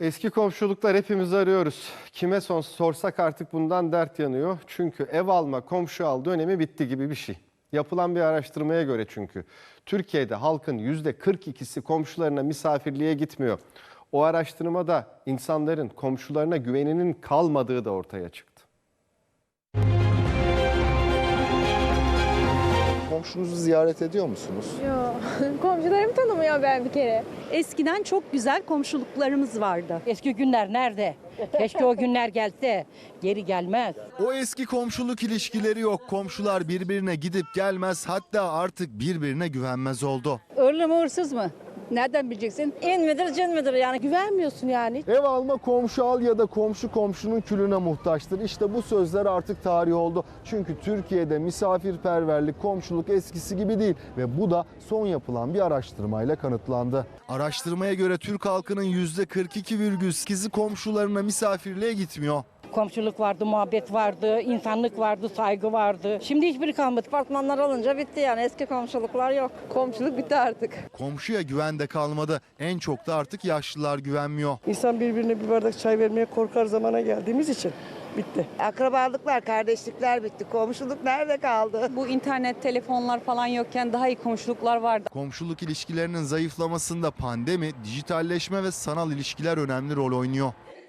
Eski komşuluklar hepimiz arıyoruz. Kime son sorsak artık bundan dert yanıyor. Çünkü ev alma, komşu al dönemi bitti gibi bir şey. Yapılan bir araştırmaya göre çünkü. Türkiye'de halkın %42'si komşularına misafirliğe gitmiyor. O araştırmada insanların komşularına güveninin kalmadığı da ortaya çıktı. Komşunuzu ziyaret ediyor musunuz? Yok. Komşularım tanımıyor ben bir kere. Eskiden çok güzel komşuluklarımız vardı. Eski günler nerede? Keşke o günler gelse. Geri gelmez. O eski komşuluk ilişkileri yok. Komşular birbirine gidip gelmez hatta artık birbirine güvenmez oldu. Öyle mi hırsız mı? Nereden bileceksin? İn midir cin midir yani? Güvenmiyorsun yani. Ev alma komşu al ya da komşu komşunun külüne muhtaçtır. İşte bu sözler artık tarih oldu. Çünkü Türkiye'de misafirperverlik, komşuluk eskisi gibi değil ve bu da son yapılan bir araştırmayla kanıtlandı. Araştırmaya göre Türk halkının %42,8'i komşularına misafirliğe gitmiyor. Komşuluk vardı, muhabbet vardı, insanlık vardı, saygı vardı. Şimdi hiçbiri kalmadı. Apartmanlar alınca bitti yani eski komşuluklar yok. Komşuluk bitti artık. Komşuya güven de kalmadı. En çok da artık yaşlılar güvenmiyor. İnsan birbirine bir bardak çay vermeye korkar zamana geldiğimiz için bitti. Akrabalıklar, kardeşlikler bitti. Komşuluk nerede kaldı? Bu internet, telefonlar falan yokken daha iyi komşuluklar vardı. Komşuluk ilişkilerinin zayıflamasında pandemi, dijitalleşme ve sanal ilişkiler önemli rol oynuyor.